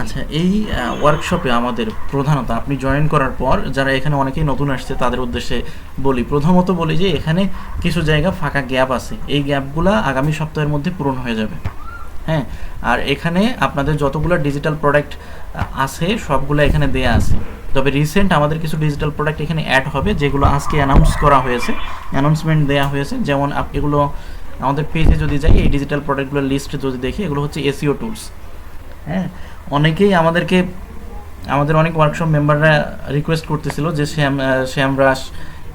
আচ্ছা এই ওয়ার্কশপে আমাদের প্রধানত আপনি জয়েন করার পর যারা এখানে অনেকেই নতুন আসছে, তাদের উদ্দেশ্যে বলি। প্রথমত বলি যে, এখানে কিছু জায়গা ফাঁকা গ্যাপ আছে। এই গ্যাপগুলো আগামী সপ্তাহের মধ্যে পূরণ হয়ে যাবে। হ্যাঁ? আর এখানে আপনাদের যতগুলো ডিজিটাল প্রোডাক্ট আছে, সবগুলো এখানে দেয়া আছে। তবে রিসেন্ট আমাদের কিছু ডিজিটাল প্রোডাক্ট এখানে অ্যাড হবে, যেগুলো আজকে অ্যানাউন্স করা হয়েছে। অ্যানাউন্সমেন্ট দেওয়া হয়েছে, যেমন এগুলো আমাদের পেজে যদি যাই, এই ডিজিটাল প্রোডাক্টগুলোর লিস্ট যদি দেখি, এগুলো হচ্ছে এসিও টুলস হ্যাঁ? অনেকেই আমাদেরকে, আমাদের অনেক ওয়ার্কশপ মেম্বাররা রিকোয়েস্ট করতেছিল যে শ্যাম শ্যাম রাস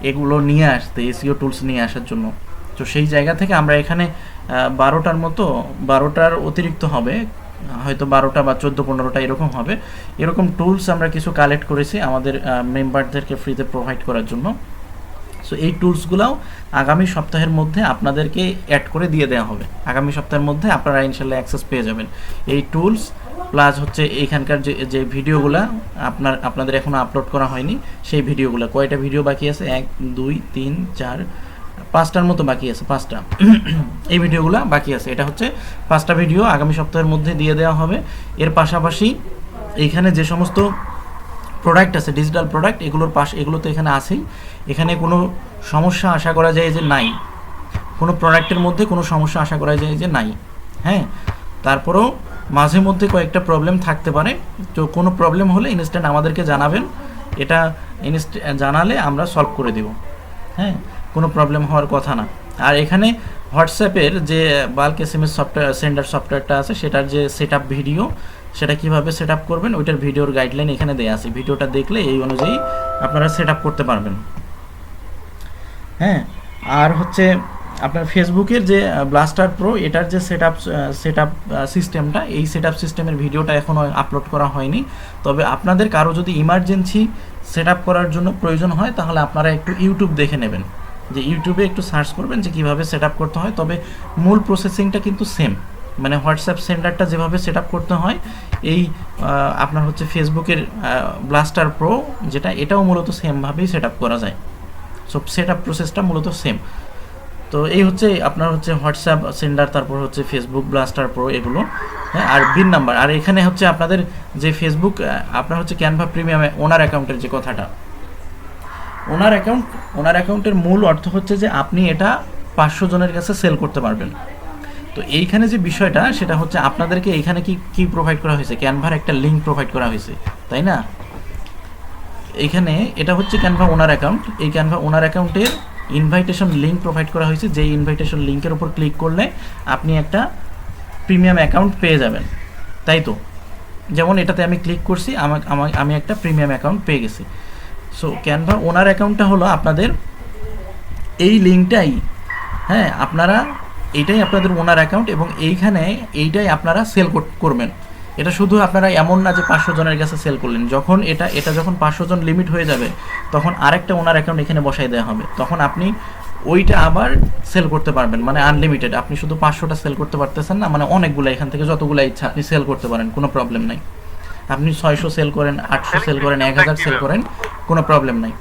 এগুলো নিয়ে আসতে, এসিও টুলস নিয়ে আসার জন্য। তো সেই জায়গা থেকে আমরা এখানে বারোটার মতো, বারোটার অতিরিক্ত হবে, হয়তো বারোটা বা চোদ্দ পনেরোটা এরকম হবে। এরকম টুলস আমরা কিছু কালেক্ট করেছি আমাদের মেম্বারদেরকে ফ্রিতে প্রোভাইড করার জন্য। সো এই টুলসগুলোও আগামী সপ্তাহের মধ্যে আপনাদেরকে অ্যাড করে দিয়ে দেওয়া হবে। আগামী সপ্তাহের মধ্যে আপনারা ইনশাল্লাহ অ্যাক্সেস পেয়ে যাবেন। এই টুলস প্লাস হচ্ছে এইখানকার যে যে ভিডিওগুলো আপনার, আপনাদের এখনও আপলোড করা হয়নি, সেই ভিডিওগুলো। কয়টা ভিডিও বাকি আছে? এক, দুই, তিন, চার, পাঁচটার মতো বাকি আছে, পাঁচটা। এই ভিডিওগুলো বাকি আছে। এটা হচ্ছে পাঁচটা ভিডিও, আগামী সপ্তাহের মধ্যে দিয়ে দেওয়া হবে। এর পাশাপাশি এইখানে যে সমস্ত প্রোডাক্ট আছে ডিজিটাল প্রোডাক্ট এগুলোর পাশ, এগুলো তো এখানে আছেই। এখানে কোনো সমস্যা আশা করা যায় যে নাই। কোনো প্রোডাক্টের মধ্যে কোনো সমস্যা আশা করা যায় যে নাই। হ্যাঁ? তারপরেও মাঝে মধ্যে কয়েকটা প্রবলেম থাকতে পারে। তো কোনো প্রবলেম হলে ইনস্ট্যান্ট আমাদেরকে জানাবেন। এটা জানালে আমরা সলভ করে দেব। হ্যাঁ কোনো প্রবলেম হওয়ার কথা না। আর এখানে হোয়াটসঅ্যাপের যে bulk S M S software sender সফটওয়্যারটা আছে, সেটার যে সেট ভিডিও সেটা কীভাবে সেট করবেন, ওইটার ভিডিওর গাইডলাইন এখানে দেওয়া আছে। ভিডিওটা দেখলে এই অনুযায়ী আপনারা সেট করতে পারবেন। হ্যাঁ আর হচ্ছে আপনার ফেসবুকের যে ব্লাস্টার প্রো এটার যে সেট আপ সেট আপ সিস্টেমটা এই সেট আপ সিস্টেমের ভিডিওটা এখনও আপলোড করা হয়নি। তবে আপনাদের কারও যদি ইমার্জেন্সি সেট আপ করার জন্য প্রয়োজন হয়, তাহলে আপনারা একটু ইউটিউব দেখে নেবেন। যে ইউটিউবে একটু সার্চ করবেন যে কীভাবে সেট আপ করতে হয়। তবে মূল প্রসেসিংটা কিন্তু সেম মানে হোয়াটসঅ্যাপ সেন্টারটা যেভাবে সেট আপ করতে হয়, এই আপনার হচ্ছে ফেসবুকের ব্লাস্টার প্রো যেটা, এটাও মূলত সেমভাবেই সেট আপ করা যায়। সো সেট আপ প্রসেসটা মূলত সেম তো এই হচ্ছে আপনার হচ্ছে হোয়াটসঅ্যাপ সেন্ডার তারপর হচ্ছে ফেসবুক ব্লাস্টার প্রো এগুলো হ্যাঁ আর বিন নাম্বার আর এখানে হচ্ছে আপনাদের যে ফেসবুক আপনার হচ্ছে ক্যানভা প্রিমিয়ামে ওনার অ্যাকাউন্টের যে কথাটা ওনার অ্যাকাউন্ট ওনার অ্যাকাউন্টের মূল অর্থ হচ্ছে যে আপনি এটা পাঁচশো জনের কাছে সেল করতে পারবেন। তো এইখানে যে বিষয়টা, সেটা হচ্ছে আপনাদেরকে এখানে কি কি প্রোভাইড করা হয়েছে? ক্যানভার একটা লিঙ্ক প্রোভাইড করা হয়েছে, তাই না? এইখানে এটা হচ্ছে ক্যানভা ওনার অ্যাকাউন্ট এই ক্যানভা ওনার অ্যাকাউন্টের ইনভাইটেশন লিঙ্ক প্রোভাইড করা হয়েছে, যেই ইনভাইটেশন লিঙ্কের উপর ক্লিক করলে আপনি একটা প্রিমিয়াম অ্যাকাউন্ট পেয়ে যাবেন। তাই তো? যেমন এটাতে আমি ক্লিক করছি আমার আমি একটা প্রিমিয়াম অ্যাকাউন্ট পেয়ে গেছি। সো ক্যানভা ওনার অ্যাকাউন্টটা হলো আপনাদের এই লিঙ্কটাই হ্যাঁ আপনারা, এটাই আপনাদের ওনার অ্যাকাউন্ট এবং এইখানে এইটাই আপনারা সেল করবেন। এটা শুধু আপনারা এমন না যে পাঁচশো জনের কাছে সেল করলেন। যখন এটা এটা যখন পাঁচশো জন লিমিট হয়ে যাবে তখন আরেকটা ওনার অ্যাকাউন্ট এখানে বসাই দেওয়া হবে। তখন আপনি ওইটা আবার সেল করতে পারবেন মানে আনলিমিটেড আপনি শুধু পাঁচশোটা সেল করতে পারতেছেন না মানে অনেকগুলো এখান থেকে যতগুলো ইচ্ছা আপনি সেল করতে পারেন কোনো প্রবলেম নাই। আপনি ছয়শো সেল করেন আটশো সেল করেন এক হাজার সেল করেন কোনো প্রবলেম নাই।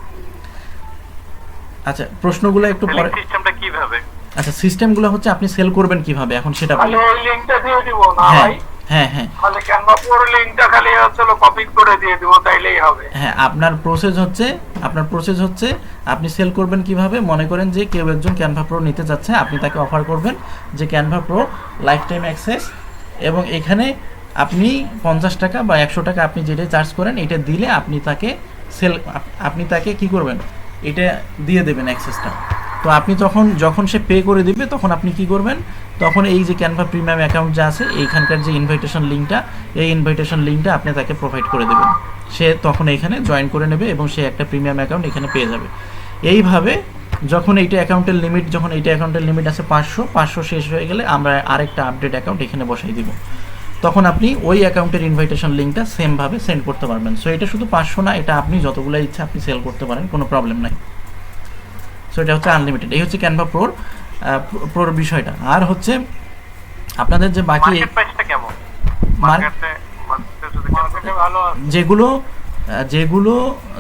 আচ্ছা প্রশ্নগুলো একটু পরে সিস্টেমটা কীভাবে? আচ্ছা সিস্টেমগুলো হচ্ছে আপনি সেল করবেন কীভাবে? এখন সেটা তাহলে বলেন লিংকটা দিয়ে দিব না হ্যাঁ। ভাই? হ্যাঁ হ্যাঁ। তাহলে ক্যানভা পুরো লিংকটা খালি হচ্ছে কপি করে দিয়ে দিব তাইলেই হবে। হ্যাঁ আপনার প্রসেস হচ্ছে আপনার প্রসেস হচ্ছে আপনি সেল করবেন কীভাবে? মনে করেন যে কেউ একজন ক্যানভা প্রো নিতে যাচ্ছে আপনি তাকে অফার করবেন যে Canva pro lifetime access এবং এখানে আপনি পঞ্চাশ টাকা বা একশো টাকা আপনি যেটা চার্জ করেন এটা দিলে আপনি তাকে সেল আপনি তাকে কি করবেন? এটা দিয়ে দেবেন অ্যাক্সেসটা তো আপনি তখন, যখন সে পে করে দিবে, তখন আপনি কি করবেন? তখন এই যে ক্যানভা প্রিমিয়াম অ্যাকাউন্ট যা আছে, এইখানকার যে ইনভাইটেশন লিঙ্কটা এই ইনভাইটেশন লিঙ্কটা আপনি তাকে প্রোভাইড করে দেবেন। সে তখন এখানে জয়েন করে নেবে এবং সে একটা প্রিমিয়াম অ্যাকাউন্ট এখানে পেয়ে যাবে। এইভাবে যখন এইটা অ্যাকাউন্টের লিমিট যখন এইটা অ্যাকাউন্টের লিমিট আছে পাঁচশো পাঁচশো শেষ হয়ে গেলে আমরা আরেকটা আপডেট অ্যাকাউন্ট এখানে বসাই দিব। তখন আপনি ওই অ্যাকাউন্টের ইনভাইটেশন লিঙ্কটা সেমভাবে সেন্ড করতে পারবেন। সো এটা শুধু পাঁচশো না, এটা আপনি যতগুলো ইচ্ছা আপনি সেল করতে পারেন, কোনো প্রবলেম নাই। সো এটা হচ্ছে আনলিমিটেড এই হচ্ছে ক্যানভা প্রোর প্রোর বিষয়টা। আর হচ্ছে আপনাদের যে বাকি যেগুলো যেগুলো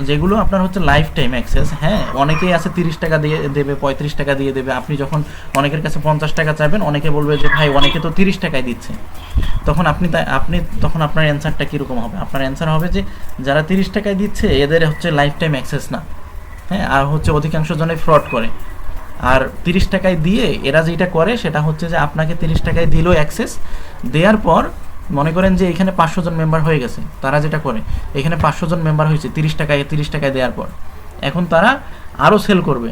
যেগুলো আপনার হচ্ছে লাইফ টাইম অ্যাক্সেস হ্যাঁ অনেকেই আছে তিরিশ টাকা দিয়ে দেবে পঁয়ত্রিশ টাকা দিয়ে দেবে। আপনি যখন অনেকের কাছে পঞ্চাশ টাকা চাইবেন অনেকে বলবে যে ভাই অনেকে তো তিরিশ টাকায় দিচ্ছে। তখন আপনি আপনি তখন আপনার অ্যান্সারটা কীরকম হবে? আপনার অ্যান্সার হবে যে যারা তিরিশ টাকায় দিচ্ছে এদের হচ্ছে লাইফ টাইম অ্যাক্সেস না। হ্যাঁ আর হচ্ছে অধিকাংশ জনে ফ্রড করে। আর তিরিশ টাকায় দিয়ে এরা যেটা করে, সেটা হচ্ছে যে আপনাকে তিরিশ টাকায় দিল অ্যাক্সেস দেওয়ার পর মনে করেন যে এখানে পাঁচশো জন মেম্বার হয়ে গেছে, তারা যেটা করে, এখানে পাঁচশো জন মেম্বার হয়েছে, তিরিশ টাকায় তিরিশ টাকায় দেওয়ার পর। এখন তারা আরও সেল করবে।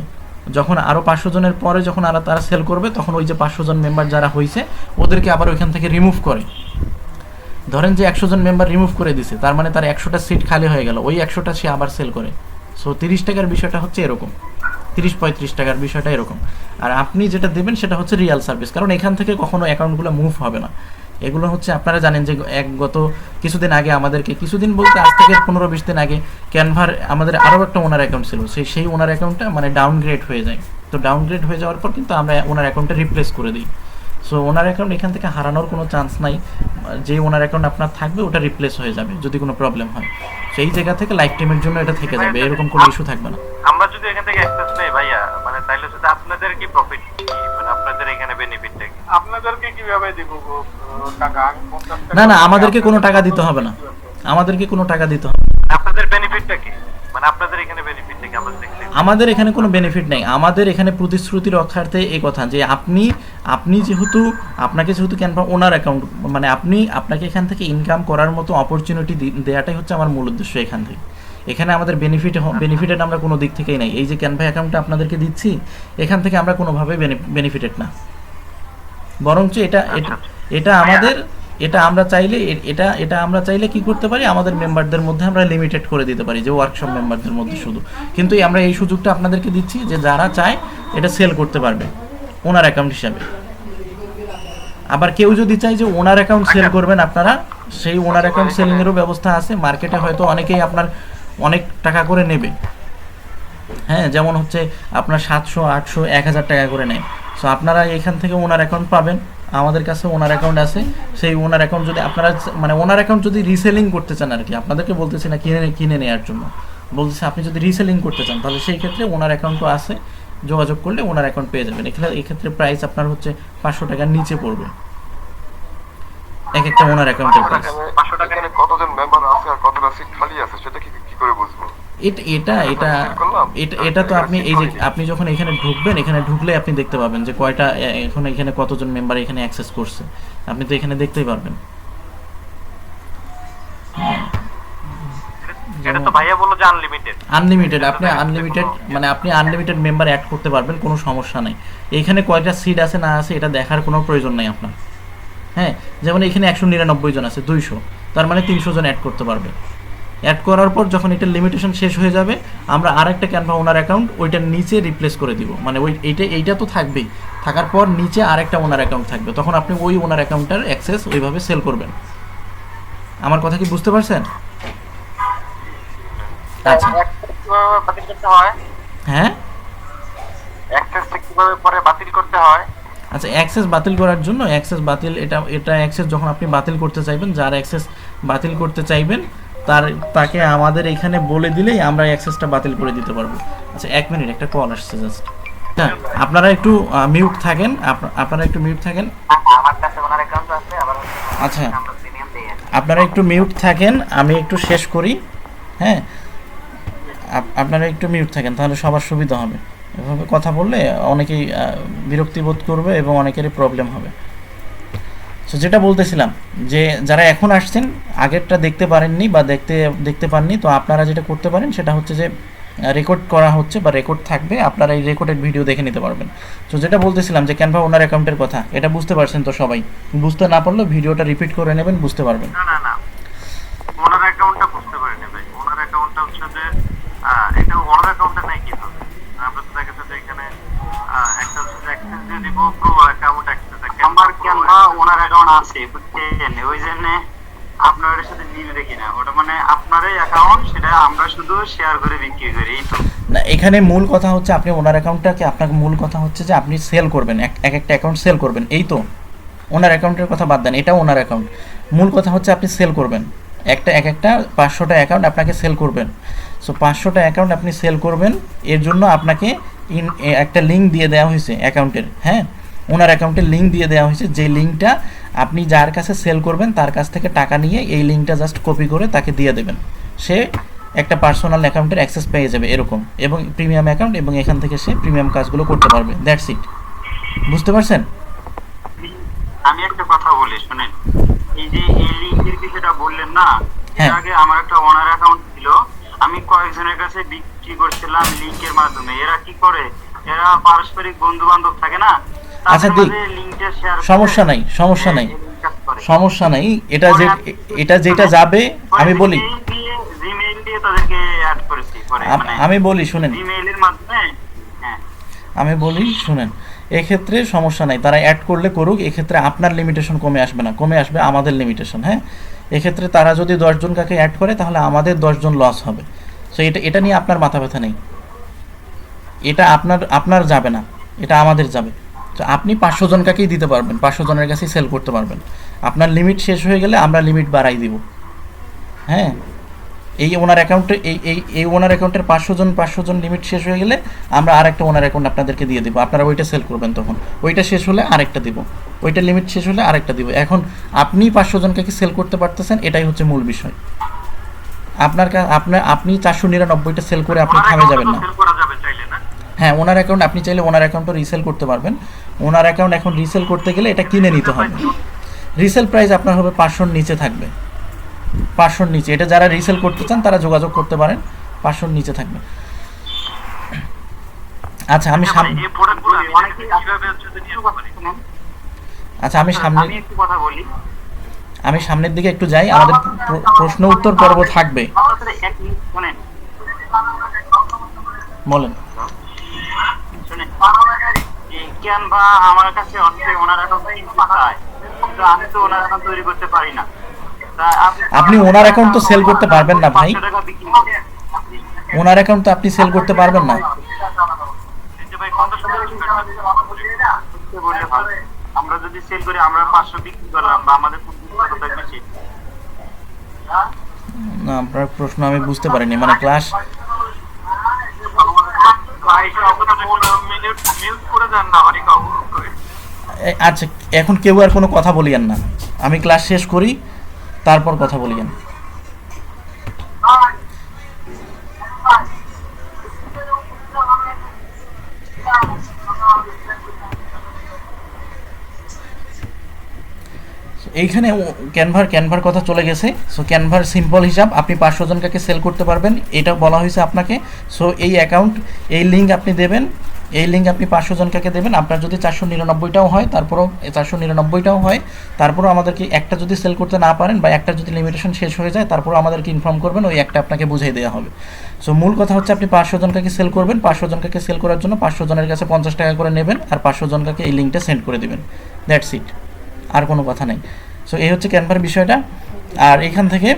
যখন আরও পাঁচশো জনের পরে যখন আরও তারা সেল করবে, তখন ওই যে পাঁচশো জন মেম্বার যারা হয়েছে ওদেরকে আবার ওইখান থেকে রিমুভ করে। ধরেন যে একশো জন মেম্বার রিমুভ করে দিছে, তার মানে তার একশোটা সিট খালি হয়ে গেল, ওই একশোটা সে আবার সেল করে। সো তিরিশ টাকার বিষয়টা হচ্ছে এরকম। তিরিশ, পঁয়ত্রিশ টাকার বিষয়টা এরকম। আর আপনি যেটা দেবেন সেটা হচ্ছে রিয়াল সার্ভিস কারণ এখান থেকে কখনো অ্যাকাউন্টগুলো মুভ হবে না। এগুলো হচ্ছে আপনারা জানেন যে এক গত কিছুদিন আগে আমাদেরকে, কিছুদিন বলতে আজ থেকে পনেরো, বিশ দিন আগে ক্যানভার আমাদের আরও একটা ওনার অ্যাকাউন্ট ছিল। সেই সেই ওনার অ্যাকাউন্টটা মানে ডাউনগ্রেড হয়ে যায়। তো ডাউনগ্রেড হয়ে যাওয়ার পর কিন্তু আমরা ওনার অ্যাকাউন্টটা রিপ্লেস করে দিই। সো ওনার অ্যাকাউন্ট এখান থেকে হারানোর কোনো চান্স নাই। যে ওনার অ্যাকাউন্ট আপনার থাকবে ওটা রিপ্লেস হয়ে যাবে যদি কোনো প্রবলেম হয়। সেই জায়গা থেকে লাইফ টাইমের জন্য এটা থেকে যাবে এরকম কোনো ইস্যু থাকবে না। আমরা যদি এখান থেকে অ্যাক্সেস নেই ভাইয়া মানে তাইলে শুধু আপনাদের কি প্রফিট মানে আপনাদের এখানে বেনিফিটটা কি? আপনাদেরকে কীভাবে দিব টাকা? না না আমাদেরকে কোনো টাকা দিতে হবে না। আমাদেরকে কোনো টাকা দিতে হবে আপনাদের বেনিফিটটা কি? মানে আপনাদের এখানে বেনিফিটটা কি? আমরা দেখতে আমাদের এখানে কোনো বেনিফিট নেই। আমাদের এখানে প্রতিশ্রুতি রক্ষার্থে এই কথা যে আপনি আপনি যেহেতু আপনাকে যেহেতু কেন ওনার অ্যাকাউন্ট মানে আপনি আপনাকে এখান থেকে ইনকাম করার মতো অপরচুনিটি দেওয়াটাই হচ্ছে আমার মূল উদ্দেশ্য এখান থেকে। এখানে আমাদের বেনিফিট বেনিফিটেড আমরা কোনো দিক থেকেই নাই। এই যে ক্যানভা অ্যাকাউন্টটা আপনাদেরকে দিচ্ছি এখান থেকে আমরা কোনোভাবে বেনিফিটেড না। বরঞ্চ এটা এটা এটা আমাদের এটা আমরা চাইলে এটা এটা আমরা চাইলে কি করতে পারি? আমাদের মেম্বারদের মধ্যে আমরা লিমিটেড করে দিতে পারি যে ওয়ার্কশপ মেম্বারদের মধ্যে শুধু। কিন্তু আমরা এই সুযোগটা আপনাদেরকে দিচ্ছি যে যারা চায় এটা সেল করতে পারবে। ওনার অ্যাকাউন্ট হিসাবে। আবার কেউ যদি চায় যে ওনার অ্যাকাউন্ট সেল করবেন আপনারা, সেই ওনার অ্যাকাউন্ট সেলিংয়েরও ব্যবস্থা আছে। মার্কেটে হয়তো অনেকেই আপনার অনেক টাকা করে নেবে। হ্যাঁ যেমন হচ্ছে আপনার সাতশো, আটশো, এক হাজার টাকা করে নেয়। সো আপনারা এখান থেকে ওনার অ্যাকাউন্ট পাবেন। আমাদের কাছে ওনার অ্যাকাউন্ট আছে। সেই ওনার অ্যাকাউন্ট যদি আপনারা মানে ওনার অ্যাকাউন্ট যদি রিসেলিং করতে চান আর কি আপনাদেরকে বলতেছি না কিনে কিনে নেওয়ার জন্য। বলতেছি আপনি যদি রিসেলিং করতে চান, তাহলে সেই ক্ষেত্রে ওনার অ্যাকাউন্টও আছে। যোগাযোগ করলে ওনার অ্যাকাউন্ট পেয়ে যাবেন। এখানে এক্ষেত্রে প্রাইস আপনার হচ্ছে পাঁচশো টাকার নিচে পড়বে। এক একটা ওনার অ্যাকাউন্টের প্রাইস পাঁচশো টাকা এখানে কতজন মেম্বার আছে আর কতটা সিট খালি আছে সেটা কি কি করে বুঝব? এটা এটা এটা এটা তো আপনি এই যে আপনি যখন এখানে ঢুকবেন এখানে ঢুকলে আপনি দেখতে পাবেন যে কয়টা এখন এখানে কতজন মেম্বার এখানে অ্যাক্সেস করছে। আপনি তো এখানে দেখতেই পারবেন। এটা তো ভাইয়া বলল যে আনলিমিটেড আনলিমিটেড আপনি আনলিমিটেড মানে আপনি আনলিমিটেড মেম্বার অ্যাড করতে পারবেন কোনো সমস্যা নাই। এখানে কয়টা সিট আছে না আছে এটা দেখার কোনো প্রয়োজন নাই আপনার। হ্যাঁ যেমন এখানে একশো নিরানব্বই জন আছে দুইশো। তার মানে তিনশো জন অ্যাড করতে পারবে। অ্যাড করার পর যখন এটার লিমিটেশন শেষ হয়ে যাবে আমরা আরেকটা ক্যানভা ওনার অ্যাকাউন্ট ওইটার নিচে রিপ্লেস করে দিব। মানে ওই এইটা এইটা তো থাকবেই। থাকার পর নিচে আরেকটা ওনার অ্যাকাউন্ট থাকবে। তখন আপনি ওই ওনার অ্যাকাউন্টটার অ্যাক্সেস ওইভাবে সেল করবেন। আমার কথা কি বুঝতে পারছেন? আচ্ছা। কীভাবে বাতিল করতে হয়? হ্যাঁ? অ্যাক্সেসটা কীভাবে পরে বাতিল করতে হয়? আচ্ছা অ্যাক্সেস বাতিল করার জন্য অ্যাক্সেস বাতিল এটা এটা অ্যাক্সেস যখন আপনি বাতিল করতে চাইবেন যার অ্যাক্সেস বাতিল করতে চাইবেন তার তাকে আমাদের এখানে বলে দিলেই আমরা অ্যাক্সেসটা বাতিল করে দিতে পারব। আচ্ছা এক মিনিট একটা কল আসছে জাস্ট হ্যাঁ আপনারা একটু মিউট থাকেন আপনারা একটু মিউট থাকেন। আচ্ছা। আপনারা একটু মিউট থাকেন আমি একটু শেষ করি। হ্যাঁ আপনারা একটু মিউট থাকেন, তাহলে সবার সুবিধা হবে। এভাবে কথা বললে অনেকেই বিরক্তি বোধ করবে এবং অনেকেরই প্রবলেম হবে। সো যেটা বলতেছিলাম, যে যারা এখন আসছেন, আগেরটা দেখতে পারেননি বা দেখতে দেখতে পাননি, তো আপনারা যেটা করতে পারেন, সেটা হচ্ছে যে রেকর্ড করা হচ্ছে বা রেকর্ড থাকবে, আপনারা এই রেকর্ডেড ভিডিও দেখে নিতে পারবেন। তো যেটা বলতেছিলাম যে ক্যানভা ওনার অ্যাকাউন্টের কথা, এটা বুঝতে পারছেন তো সবাই? বুঝতে না পারলেও ভিডিওটা রিপিট করে নেবেন, বুঝতে পারবেন। না না না। ওনার অ্যাকাউন্টটা বুঝতে পারিনি ভাই ওনার অ্যাকাউন্টটা হচ্ছে যে আহ, এটা ওনার অ্যাকাউন্টটা নাই কিন্তু আমরা তো দেখা যাচ্ছে যে এখানে আহ, একটা হচ্ছে যে অ্যাক্সেস দিয়ে দিব প্রো অ্যাকাউন্ট অ্যাক্সেস আপনার সাথে না। ওটা মানে আপনারই অ্যাকাউন্ট সেটা আমরা শুধু শেয়ার করে বিক্রি করি না, এখানে মূল কথা হচ্ছে আপনি ওনার অ্যাকাউন্টটাকে আপনাকে মূল কথা হচ্ছে যে আপনি সেল করবেন, এক একটা অ্যাকাউন্ট সেল করবেন, এই তো। ওনার অ্যাকাউন্টের কথা বাদ দেন এটা ওনার অ্যাকাউন্ট মূল কথা হচ্ছে আপনি সেল করবেন। একটা, এক একটা পাঁচশোটা অ্যাকাউন্ট আপনাকে সেল করবেন। সো পাঁচশোটা অ্যাকাউন্ট আপনি সেল করবেন, এর জন্য আপনাকে ইন একটা লিঙ্ক দিয়ে দেওয়া হয়েছে অ্যাকাউন্টের হ্যাঁ? ওনার অ্যাকাউন্টের লিঙ্ক দিয়ে দেওয়া হয়েছে যে লিঙ্কটা আপনি যার কাছে সেল করবেন তার কাছ থেকে টাকা নিয়ে এই লিঙ্কটা জাস্ট কপি করে তাকে দিয়ে দেবেন। সে একটা পার্সোনাল অ্যাকাউন্টের অ্যাক্সেস পেয়ে যাবে এরকম এবং প্রিমিয়াম অ্যাকাউন্ট এবং এখান থেকে সে প্রিমিয়াম কাজগুলো করতে পারবে। দ্যাটস ইট বুঝতে পারছেন? আমি একটা কথা বলি শুনেন। এই যে এই লিঙ্কের বিষয়টা বললেন না এর হ্যাঁ। আগে আমার একটা ওনার অ্যাকাউন্ট ছিল আমি কয়েকজনের কাছে বিক্রি করছিলাম লিঙ্কের মাধ্যমে? এরা কি করে? এরা পারস্পরিক বন্ধু বান্ধব থাকে না? আচ্ছা, দিক। সমস্যা নাই সমস্যা নাই। সমস্যা নাই এটা যে এটা যেটা যাবে আমি বলি। আম- মানে আমি বলি শুনেন। হ্যাঁ। আমি বলি শুনেন এক্ষেত্রে সমস্যা নাই তারা অ্যাড করলে করুক এক্ষেত্রে আপনার লিমিটেশন কমে আসবে না কমে আসবে আমাদের লিমিটেশন হ্যাঁ? এক্ষেত্রে তারা যদি দশজন কাকে অ্যাড করে তাহলে আমাদের দশজন লস হবে। সো এটা এটা নিয়ে আপনার মাথা ব্যথা নেই। এটা আপনার আপনার যাবে না। এটা আমাদের যাবে। তো আপনি পাঁচশো জন কাকেই দিতে পারবেন। পাঁচশো জনের কাছেই সেল করতে পারবেন। আপনার লিমিট শেষ হয়ে গেলে আমরা লিমিট বাড়াই দিব। হ্যাঁ? এই ওনার অ্যাকাউন্টে এই এই এই ওনার অ্যাকাউন্টের পাঁচশো জন পাঁচশো জন লিমিট শেষ হয়ে গেলে আমরা আরেকটা ওনার অ্যাকাউন্ট আপনাদেরকে দিয়ে দেবো। আপনারা ওইটা সেল করবেন তখন। ওইটা শেষ হলে আরেকটা দিব। ওইটা লিমিট শেষ হলে আরেকটা দিব। এখন আপনি পাঁচশো জনকে কি সেল করতে পারতেছেন? এটাই হচ্ছে মূল বিষয়। আপনার আপনার আপনি চারশো নিরানব্বইটা সেল করে আপনি থামে যাবেন না। হ্যাঁ ওনার অ্যাকাউন্ট আপনি চাইলে ওনার অ্যাকাউন্টও রিসেল করতে পারবেন। ওনার অ্যাকাউন্ট এখন রিসেল করতে গেলে এটা কিনে নিতে হবে। রিসেল প্রাইস আপনার হবে পাঁচশোর নিচে থাকবে। পাঁচশোর নিচে। এটা যারা রিসেল করতে চান তারা যোগাযোগ করতে পারেন। পাঁচশোর নিচে থাকবে। আচ্ছা আমি সামনে আচ্ছা আমি সামনে আমি একটু কথা বলি। আমি সামনের দিকে একটু যাই আমাদের প্রশ্ন উত্তর পর্ব থাকবে। বলেন। আমার কাছে অনেকে ওনার অ্যাকাউন্ট কিনতে কিন্তু আমি তো ওনার তৈরি করতে পারি না। আপনি ওনার account তো sell করতে পারবেন না ভাই। ওনার অ্যাকাউন্ট তো আপনি সেল করতে পারবেন না। আমরা যদি সেল করি আমরা পাঁচশো বিক্রি করলাম বা আমাদের না, আপনার প্রশ্ন আমি বুঝতে পারিনি। মানে ক্লাস আচ্ছা এখন কেউ আর কোনো কথা বলিয়েন না। আমি ক্লাস শেষ করি, তারপর কথা বলিয়েন। এইখানে ক্যানভার ক্যানভার কথা চলে গেছে। সো ক্যানভার সিম্পল হিসাব, আপনি পাঁচশো জনকে সেল করতে পারবেন। এটা বলা হয়েছে আপনাকে। সো এই অ্যাকাউন্ট এই লিঙ্ক আপনি দেবেন। এই লিঙ্ক আপনি পাঁচশো জনকে দেবেন। আপনার যদি চারশো নিরানব্বইটাও হয়, তারপরেও চারশো নিরানব্বইটাও হয়, তারপরেও আমাদেরকে একটা যদি সেল করতে না পারেন বা একটা যদি লিমিটেশন শেষ হয়ে যায়, তারপরেও আমাদেরকে ইনফর্ম করবেন, ওই একটা আপনাকে বুঝিয়ে দেওয়া হবে। সো মূল কথা হচ্ছে আপনি পাঁচশো জনকে সেল করবেন। পাঁচশো জনকে সেল করার জন্য পাঁচশো জনের কাছে পঞ্চাশ টাকা করে নেবেন আর পাঁচশো জনকে এই লিঙ্কটা সেন্ড করে দেবেন। দ্যাটস ইট আর কোনো কথা নেই। সো এই হচ্ছে ক্যানভার বিষয়টা। আর এখান থেকে,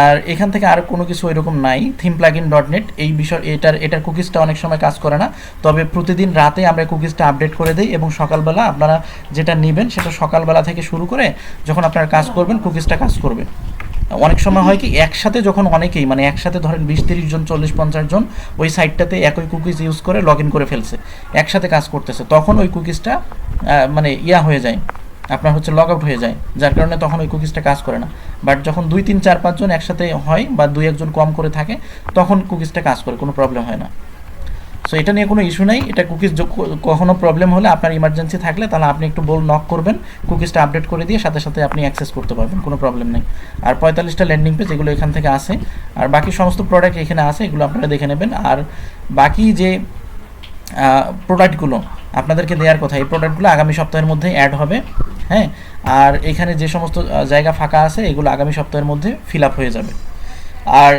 আর এখান থেকে আর কোনো কিছু ওইরকম নাই। থিম প্লাগইন ডট নেট এই বিষয়, এটার এটার কুকিজটা অনেক সময় কাজ করে না। তবে প্রতিদিন রাতে আমরা কুকিজটা আপডেট করে দিই এবং সকালবেলা আপনারা যেটা নেবেন সেটা সকালবেলা থেকে শুরু করে যখন আপনারা কাজ করবেন কুকিজটা কাজ করবে। অনেক সময় হয় কি, একসাথে যখন অনেকেই মানে একসাথে ধরেন বিশ, তিরিশ জন, চল্লিশ, পঞ্চাশ জন, ওই সাইটটাতে একই কুকিজ ইউজ করে লগ ইন করে ফেলছে, একসাথে কাজ করতেছে, তখন ওই কুকিজটা মানে ইয়া হয়ে যায়, আপনার হচ্ছে লগ আউট হয়ে যায়, যার কারণে তখন ওই কুকিজটা কাজ করে না। বাট যখন দুই, তিন, চার পাঁচজন একসাথে হয় বা দুই, একজন কম করে থাকে, তখন কুকিজটা কাজ করে, কোনো প্রবলেম হয় না। সো এটা নিয়ে কোনো ইস্যু নেই। এটা কুকিজ কখনো প্রবলেম হলে আপনার ইমার্জেন্সি থাকলে তাহলে আপনি একটু বল নক করবেন কুকিজটা আপডেট করে দিয়ে সাথে সাথে আপনি অ্যাক্সেস করতে পারবেন, কোনো প্রবলেম নেই। আর পঁয়তাল্লিশটা ল্যান্ডিং পেজ এগুলো এখান থেকে আসে। আর বাকি সমস্ত প্রোডাক্ট এখানে আছে এগুলো আপনারা দেখে নেবেন। আর বাকি যে প্রোডাক্টগুলো আপনাদেরকে দেওয়ার কথা, এই প্রোডাক্টগুলো আগামী সপ্তাহের মধ্যে অ্যাড হবে। হ্যাঁ? আর এখানে যে সমস্ত জায়গা ফাঁকা আছে, এগুলো আগামী সপ্তাহের মধ্যে ফিল আপ হয়ে যাবে। আর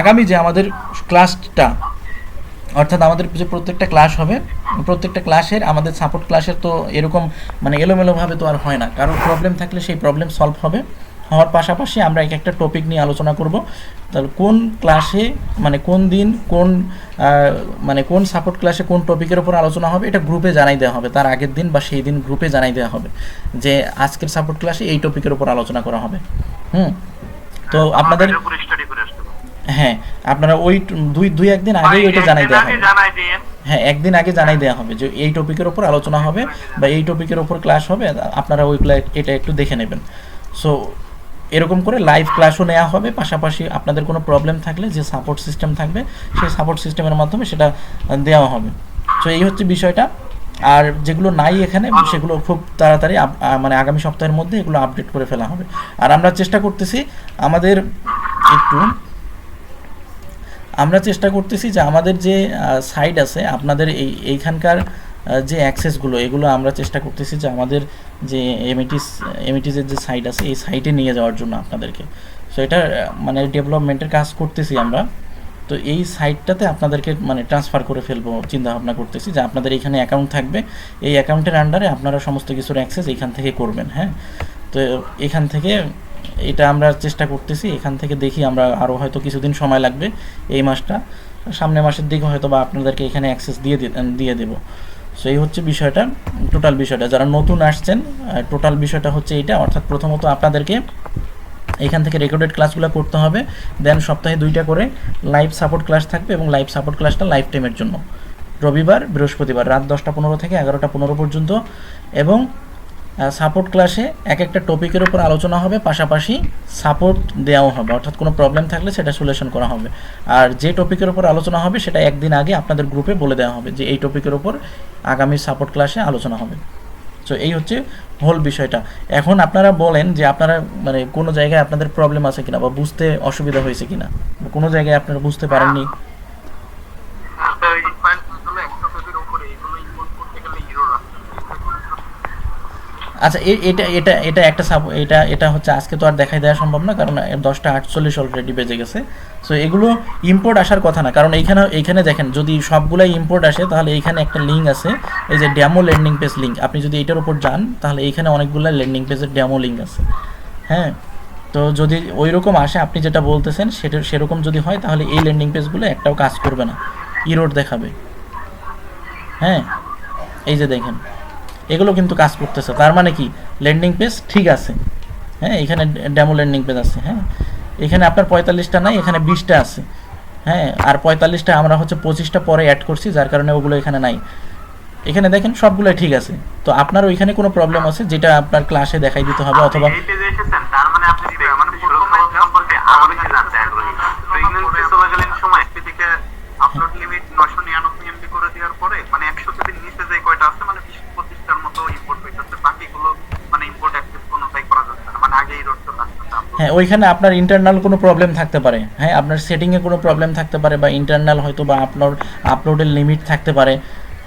আগামী যে আমাদের ক্লাসটা অর্থাৎ আমাদের যে প্রত্যেকটা ক্লাস হবে, প্রত্যেকটা ক্লাসের আমাদের সাপোর্ট ক্লাসের তো এরকম মানে এলোমেলোভাবে তো আর হয় না। কারোর প্রবলেম থাকলে সেই প্রবলেম সলভ হবে। হওয়ার পাশাপাশি আমরা এক একটা টপিক নিয়ে আলোচনা করব। তাহলে কোন ক্লাসে মানে কোন দিন কোন মানে কোন সাপোর্ট ক্লাসে কোন টপিকের ওপর আলোচনা হবে, এটা গ্রুপে জানাই দেওয়া হবে। তার আগের দিন বা সেই দিন গ্রুপে জানাই দেওয়া হবে যে আজকের সাপোর্ট ক্লাসে এই টপিকের ওপর আলোচনা করা হবে। হুম? তো আপনাদের উপর স্টাডি করে আসতে হবে হ্যাঁ আপনারা ওই দুই দুই একদিন আগেই ওইটা জানাই দেওয়া হবে। হ্যাঁ একদিন আগে জানাই দেওয়া হবে যে এই টপিকের ওপর আলোচনা হবে বা এই টপিকের ওপর ক্লাস হবে আপনারা ওইগুলো এটা একটু দেখে নেবেন। সো এরকম করে লাইভ ক্লাসও নেওয়া হবে পাশাপাশি আপনাদের কোনো প্রবলেম থাকলে যে সাপোর্ট সিস্টেম থাকবে সেই সাপোর্ট সিস্টেমের মাধ্যমে সেটা দেওয়া হবে। সো এই হচ্ছে বিষয়টা। আর যেগুলো নাই এখানে সেগুলো খুব তাড়াতাড়ি মানে আগামী সপ্তাহের মধ্যে এগুলো আপডেট করে ফেলা হবে। আর আমরা চেষ্টা করতেছি আমাদের একটু আমরা চেষ্টা করতেছি যে আমাদের যে সাইট আছে, আপনাদের এই, এইখানকার যে অ্যাক্সেসগুলো এগুলো আমরা চেষ্টা করতেছি যে আমাদের যে এমএটিস এমিটিসের যে সাইট আছে, এই সাইটে নিয়ে যাওয়ার জন্য আপনাদেরকে। সো এটা মানে ডেভেলপমেন্টের কাজ করতেছি আমরা। তো এই সাইটটাতে আপনাদেরকে মানে ট্রান্সফার করে ফেলব চিন্তা ভাবনা করতেছি যে আপনাদের এখানে অ্যাকাউন্ট থাকবে। এই অ্যাকাউন্টের আন্ডারে আপনারা সমস্ত কিছুর অ্যাক্সেস এখান থেকে করবেন হ্যাঁ? তো এখান থেকে এটা আমরা চেষ্টা করতেছি, এখান থেকে দেখি আমরা আরও হয়তো কিছুদিন সময় লাগবে এই মাসটা। সামনের মাসের দিকে হয়তো বা আপনাদেরকে এখানে অ্যাক্সেস দিয়ে দিয়ে দেবো। সো এই হচ্ছে বিষয়টা টোটাল বিষয়টা। যারা নতুন আসছেন টোটাল বিষয়টা হচ্ছে এইটা। অর্থাৎ প্রথমত আপনাদেরকে এখান থেকে রেকর্ডেড ক্লাসগুলো করতে হবে। দেন সপ্তাহে দুইটা করে লাইভ সাপোর্ট ক্লাস থাকবে এবং লাইভ সাপোর্ট ক্লাসটা লাইফ টাইমের জন্য। রবিবার, বৃহস্পতিবার, রাত দশটা পনেরো থেকে এগারোটা পনেরো পর্যন্ত এবং সাপোর্ট ক্লাসে এক একটা টপিকের উপর আলোচনা হবে, পাশাপাশি সাপোর্ট দেওয়াও হবে। অর্থাৎ কোনো প্রবলেম থাকলে সেটা সলিউশন করা হবে। আর যে টপিকের উপর আলোচনা হবে, সেটা একদিন আগে আপনাদের গ্রুপে বলে দেওয়া হবে যে এই টপিকের উপর আগামী সাপোর্ট ক্লাসে আলোচনা হবে। সো এই হচ্ছে হোল বিষয়টা। এখন আপনারা বলেন যে আপনারা মানে কোনো জায়গায় আপনাদের প্রবলেম আছে কিনা বা বুঝতে অসুবিধা হয়েছে কিনা? কোনো জায়গায় আপনারা বুঝতে পারেননি এই ফাইলগুলো একশো কেবির উপরে এগুলো ইম্পোর্ট করতে গেলে ইউরো রাখতে আচ্ছা এটা এটা এটা একটা সাপ এটা এটা হচ্ছে আজকে তো আর দেখাই দেওয়া সম্ভব না, কারণ দশটা আটচল্লিশ অলরেডি বেজে গেছে। সো এগুলো ইম্পোর্ট আসার কথা না, কারণ এইখানে এইখানে দেখেন, যদি সবগুলাই ইম্পোর্ট আসে, তাহলে এইখানে একটা লিঙ্ক আছে, এই যে ড্যামো ল্যান্ডিং পেজ লিঙ্ক আপনি যদি এটার উপর যান, তাহলে এইখানে অনেকগুলো ল্যান্ডিং পেজের ড্যামো লিঙ্ক আছে। হ্যাঁ? তো যদি ওই রকম আসে, আপনি যেটা বলতেছেন, সেটা, সেরকম যদি হয়, তাহলে এই ল্যান্ডিং পেজগুলো একটাও কাজ করবে না। ইরোড দেখাবে। হ্যাঁ? এই যে দেখেন। এগুলো কিন্তু কাজ করতেছে। তার মানে কি? ল্যান্ডিং পেজ ঠিক আছে। হ্যাঁ এখানে ডেমো ল্যান্ডিং পেজ আছে হ্যাঁ। এখানে আপনার পঁয়তাল্লিশটা নাই এখানে বিশটা আছে। হ্যাঁ আর পঁয়তাল্লিশটা আমরা হচ্ছে পঁচিশটা পরে অ্যাড করছি যার কারণে ওগুলো এখানে নাই। এখানে দেখেন সবগুলো ঠিক আছে। তো আপনার ওইখানে কোনো প্রবলেম আছে যেটা আপনার ক্লাসে দেখাই দিতে হবে অথবা হ্যাঁ ওইখানে আপনার ইন্টারনাল কোনো প্রবলেম থাকতে পারে। হ্যাঁ আপনার সেটিংয়ে কোনো প্রবলেম থাকতে পারে বা ইন্টারনাল হয়তো বা আপনার আপলোডের লিমিট থাকতে পারে।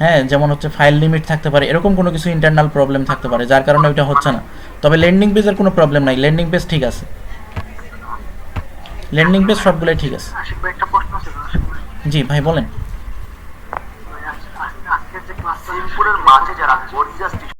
হ্যাঁ যেমন হচ্ছে ফাইল লিমিট থাকতে পারে, এরকম কোনো কিছু ইন্টারনাল প্রবলেম থাকতে পারে, যার কারণে ওইটা হচ্ছে না। তবে ল্যান্ডিং পেজের কোনো প্রবলেম নাই ল্যান্ডিং পেজ ঠিক আছে। ল্যান্ডিং পেজ সবগুলোই ঠিক আছে। জি, ভাই বলেন। আজকে যে মাঝে যারা